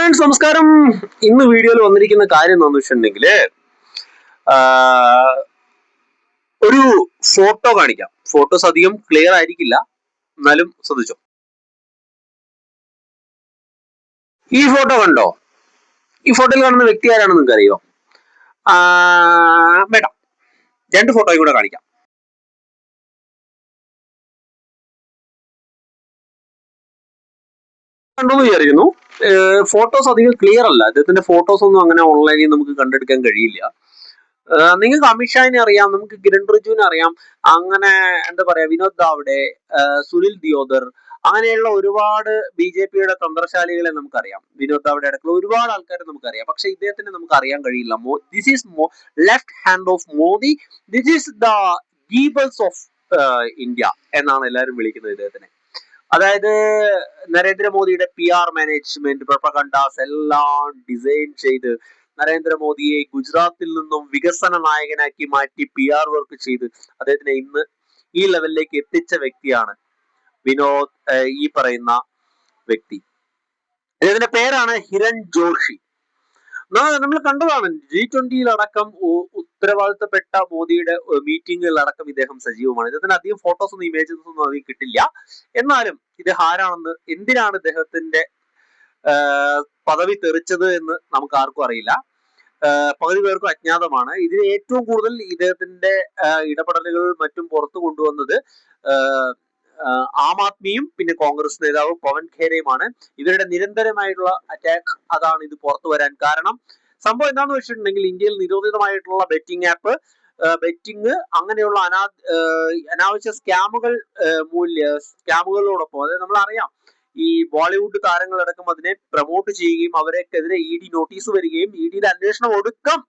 Friends നമസ്കാരം. ഇന്ന് വീഡിയോയിൽ വന്നിരിക്കുന്ന കാര്യം എന്താണെന്ന് വെച്ചിട്ടുണ്ടെങ്കിൽ ഒരു ഫോട്ടോ കാണിക്കാം. ഫോട്ടോസ് അധികം ക്ലിയർ ആയിരിക്കില്ല. എന്നാലും ശ്രദ്ധിച്ചോ. ഈ ഫോട്ടോ കണ്ടോ? ഈ ഫോട്ടോയിൽ കാണുന്ന വ്യക്തി ആരാണെന്ന് നിങ്ങൾക്ക് അറിയോ വേണ്ട രണ്ട് ഫോട്ടോയും കൂടെ കാണിക്കാം. കണ്ടെന്ന് വിചാരിക്കുന്നു. ഫോട്ടോസ് അധികം ക്ലിയർ അല്ല. അദ്ദേഹത്തിന്റെ ഫോട്ടോസ് ഒന്നും അങ്ങനെ ഓൺലൈനിൽ നമുക്ക് കണ്ടെടുക്കാൻ കഴിയില്ല. നിങ്ങൾക്ക് അമിത്ഷാനെ അറിയാം നമുക്ക് കിരൺ റിജുവിനെ അറിയാം അങ്ങനെ എന്താ പറയാ വിനോദ് ദാവ്ഡെ സുനിൽ ദിയോദർ അങ്ങനെയുള്ള ഒരുപാട് ബി ജെ പിയുടെ തന്ത്രശാലികളെ നമുക്കറിയാം. വിനോദ് ദാവ്ഡെ അടക്കമുള്ള ഒരുപാട് ആൾക്കാരെ നമുക്കറിയാം. പക്ഷെ ഇദ്ദേഹത്തിന് നമുക്ക് അറിയാൻ കഴിയില്ല. ദിസ് ഈസ് മോ left hand of Modi. This is the of India എന്നാണ് എല്ലാവരും വിളിക്കുന്നത് ഇദ്ദേഹത്തിനെ. അതായത് നരേന്ദ്രമോദിയുടെ പി ആർ മാനേജ്മെന്റ് പ്രൊപ്പകണ്ടാസ് എല്ലാം ഡിസൈൻ ചെയ്ത് നരേന്ദ്രമോദിയെ ഗുജറാത്തിൽ നിന്നും വികസന നായകനാക്കി മാറ്റി പി ആർ വർക്ക് ചെയ്ത് അദ്ദേഹത്തിനെ ഇന്ന് ഈ ലെവലിലേക്ക് എത്തിച്ച വ്യക്തിയാണ് വിനോദ് ഈ പറയുന്ന വ്യക്തി. അദ്ദേഹത്തിന്റെ പേരാണ് ഹിരൺ ജോഷി. നമ്മൾ കണ്ടതാണ് ജി ട്വന്റിയിൽ അടക്കം ഉത്തരവാദിത്തപ്പെട്ട മോദിയുടെ മീറ്റിങ്ങുകളിലടക്കം ഇദ്ദേഹം സജീവമാണ്. ഇദ്ദേഹത്തിന് അധികം ഫോട്ടോസ് ഒന്നും ഇമേജസ് ഒന്നും അധികം കിട്ടില്ല. എന്നാലും ഇദ്ദേഹം ആരാണെന്ന് എന്തിനാണ് ഇദ്ദേഹത്തിന്റെ പദവി തെറിച്ചത് എന്ന് നമുക്ക് ആർക്കും അറിയില്ല. പകുതി പേർക്കും അജ്ഞാതമാണ്. ഇതിന് ഏറ്റവും കൂടുതൽ ഇദ്ദേഹത്തിന്റെ ഇടപെടലുകൾ മറ്റും പുറത്തു കൊണ്ടുവന്നത് ആം ആദ്മിയും പിന്നെ കോൺഗ്രസ് നേതാവ് പവൻ ഖേരയുമാണ്. ഇവരുടെ നിരന്തരമായിട്ടുള്ള അറ്റാക്ക് അതാണ് ഇത് പുറത്തു വരാൻ കാരണം. സംഭവം എന്താണെന്ന് വെച്ചിട്ടുണ്ടെങ്കിൽ ഇന്ത്യയിൽ നിരോധിതമായിട്ടുള്ള ബെറ്റിംഗ് ആപ്പ് ബെറ്റിംഗ് അങ്ങനെയുള്ള അനാ അനാവശ്യ സ്കാമുകൾ മൂല്യ സ്കാമുകളോടൊപ്പം അതായത് നമ്മൾ അറിയാം ഈ ബോളിവുഡ് താരങ്ങളടക്കം അതിനെ പ്രൊമോട്ട് ചെയ്യുകയും അവരെക്കെതിരെ ഇ ഡി നോട്ടീസ് വരികയും ഇ ഡിയുടെ അന്വേഷണം ഒടുക്കം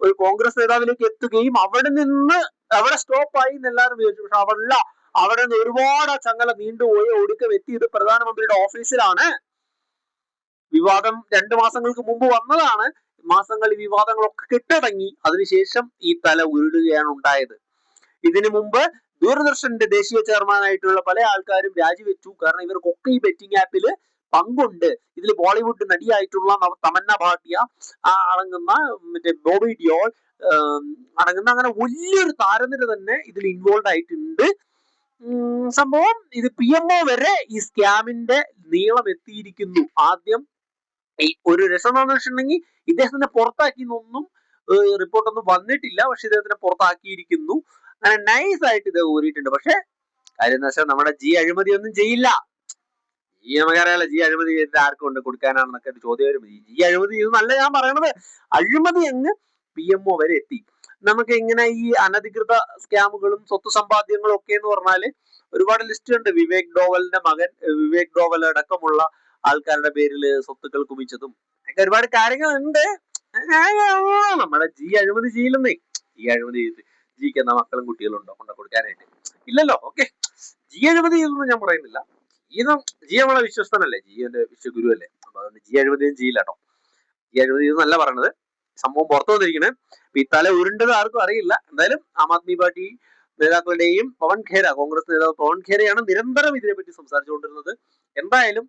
ഒരു കോൺഗ്രസ് നേതാവിലേക്ക് എത്തുകയും അവിടെ നിന്ന് അവിടെ സ്റ്റോപ്പ് ആയി എന്ന് എല്ലാവരും വിചാരിച്ചു. പക്ഷെ അവിടെ അവിടെ നിന്ന് ഒരുപാട് ചങ്ങല നീണ്ടുപോയി ഒടുക്കം എത്തിയത് പ്രധാനമന്ത്രിയുടെ ഓഫീസിലാണ് വിവാദം രണ്ടു മാസങ്ങൾക്ക് മുമ്പ് വന്നതാണ്. മാസങ്ങൾ വിവാദങ്ങളൊക്കെ കെട്ടടങ്ങി. അതിനുശേഷം ഈ തല ഉരുളുകയാണ് ഉണ്ടായത്. ഇതിനു മുമ്പ് ദൂരദർശന്റെ ദേശീയ ചെയർമാനായിട്ടുള്ള പല ആൾക്കാരും രാജിവെച്ചു. കാരണം ഇവർക്കൊക്കെ ഈ ബെറ്റിംഗ് ആപ്പിൽ പങ്കുണ്ട്. ഇതിൽ ബോളിവുഡ് നടിയായിട്ടുള്ള തമന്ന ഭാട്ടിയ ആ അടങ്ങുന്ന മറ്റേ ബോബി ഡിയോൾ അടങ്ങുന്ന അങ്ങനെ വലിയൊരു താരനിര തന്നെ ഇതിൽ ഇൻവോൾവ് ആയിട്ടുണ്ട്. സംഭവം ഇത് പി എം ഒ വരെ ഈ സ്കാമിന്റെ നീളം എത്തിയിരിക്കുന്നു. ആദ്യം ഒരു രസം എന്താണെന്ന് വെച്ചിട്ടുണ്ടെങ്കിൽ ഇദ്ദേഹത്തിനെ പുറത്താക്കിയെന്നൊന്നും റിപ്പോർട്ടൊന്നും വന്നിട്ടില്ല. പക്ഷെ ഇദ്ദേഹത്തിനെ പുറത്താക്കിയിരിക്കുന്നു. അങ്ങനെ നൈസ് ആയിട്ട് ഇത് ഊരിയിട്ടുണ്ട്. പക്ഷെ കാര്യം എന്താ വെച്ചാൽ നമ്മുടെ ജി അഴിമതി ഒന്നും ചെയ്യില്ല. ജി നമുക്കറിയാലോ ജി അഴിമതി ചെയ്തിട്ട് ആർക്കും ഉണ്ട് കൊടുക്കാനാണെന്നൊക്കെ ഒരു ചോദ്യം വരും ജി അഴിമതി ചെയ്തെന്നല്ല ഞാൻ പറയണത് അഴിമതി അങ്ങ് പി എം ഒ വരെ എത്തി. നമുക്ക് ഇങ്ങനെ ഈ അനധികൃത സ്കാമുകളും സ്വത്ത് സമ്പാദ്യങ്ങളും ഒക്കെ എന്ന് പറഞ്ഞാൽ ഒരുപാട് ലിസ്റ്റ് ഉണ്ട്. വിവേക് ഡോവലിന്റെ മകൻ വിവേക് ഡോവൽ അടക്കമുള്ള ആൾക്കാരുടെ പേരിൽ സ്വത്തുക്കൾ കുമിച്ചതും ഒക്കെ ഒരുപാട് കാര്യങ്ങളുണ്ട്. നമ്മുടെ ജി അഴിമതി ചെയ്യില്ലെന്നേ. ജി അഴിമതി ചെയ്ത് ജിക്ക് എന്നാ മക്കളും കുട്ടികളും ഉണ്ടോ? കൊണ്ട കൊടുക്കാനായിട്ട്. ഇല്ലല്ലോ. ഓക്കെ. ജി അഴിമതി ചെയ്തൊന്നും ഞാൻ പറയുന്നില്ല. ജീ ജി നമ്മളെ വിശ്വസ്തനല്ലേ? ജി എന്റെ വിശ്വഗുരു അല്ലേ അപ്പൊ അതുകൊണ്ട് ജി അഴിമതിയും ചെയ്യില്ല കേട്ടോ ജി അഴിമതി ചെയ്തെന്നല്ല പറയണത്. സംഭവം പുറത്തു വന്നിരിക്കണേ. അപ്പൊ ഈ തല ഉരുണ്ടത് ആർക്കും അറിയില്ല. എന്തായാലും ആം ആദ്മി പാർട്ടി നേതാക്കളുടെയും പവൻ ഖേര കോൺഗ്രസ് നേതാവ് പവൻ ഖേരയാണ് നിരന്തരം ഇതിനെപ്പറ്റി സംസാരിച്ചുകൊണ്ടിരുന്നത്. എന്തായാലും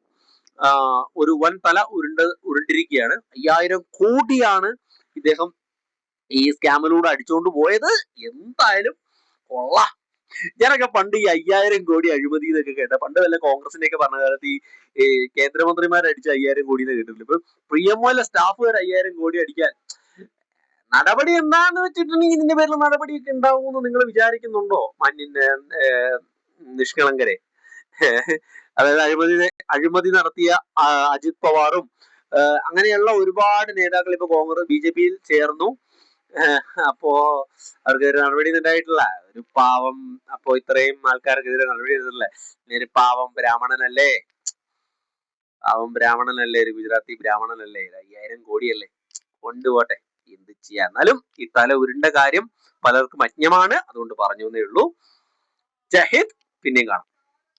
ഒരു വൻ തല ഉരുണ്ട് ഉരുണ്ടിരിക്കുകയാണ്. അയ്യായിരം കോടിയാണ് ഇദ്ദേഹം ഈ സ്കാമിലൂടെ അടിച്ചുകൊണ്ട് പോയത്. എന്തായാലും കൊള്ള. ഞാനൊക്കെ പണ്ട് ഈ അയ്യായിരം കോടി അഴിമതി എന്നൊക്കെ കേട്ട പണ്ട് വല്ല കോൺഗ്രസിന്റെ ഒക്കെ പറഞ്ഞ കാലത്ത് ഈ കേന്ദ്രമന്ത്രിമാർ അടിച്ച അയ്യായിരം കോടി എന്ന് കേട്ടിട്ടില്ല? ഇപ്പൊ പ്രിയമോലെ വരെ അയ്യായിരം കോടി അടിക്കാൻ നടപടി എന്താന്ന് വെച്ചിട്ടുണ്ടെങ്കിൽ ഇതിന്റെ പേരിൽ നടപടിയൊക്കെ ഉണ്ടാവുമെന്ന് നിങ്ങൾ വിചാരിക്കുന്നുണ്ടോ? മഞ്ഞിന്റെ നിഷ്കളങ്കരെ. അതായത് അഴിമതി അഴിമതി നടത്തിയ അജിത് പവാറും അങ്ങനെയുള്ള ഒരുപാട് നേതാക്കൾ ഇപ്പൊ കോൺഗ്രസ് ബി ജെ പിയിൽ ചേർന്നു. അപ്പോ അവർക്കെതിരെ നടപടി ഉണ്ടായിട്ടില്ല ഒരു പാവം അപ്പോ ഇത്രയും ആൾക്കാർക്കെതിരെ നടപടി എടുത്തിട്ടില്ലേ ഒരു പാവം ബ്രാഹ്മണനല്ലേ? പാവം ബ്രാഹ്മണനല്ലേ ഒരു ഗുജറാത്തി ബ്രാഹ്മണനല്ലേ? അയ്യായിരം കോടിയല്ലേ? കൊണ്ടുപോട്ടെ എന്ത് ചെയ്യാ? എന്നാലും ഈ തല ഉരുണ്ട കാര്യം പലർക്കും അജ്ഞമാണ് അതുകൊണ്ട് പറഞ്ഞു എന്നേ ഉള്ളൂ ജഹിദ് പിന്നെയും കാണാം.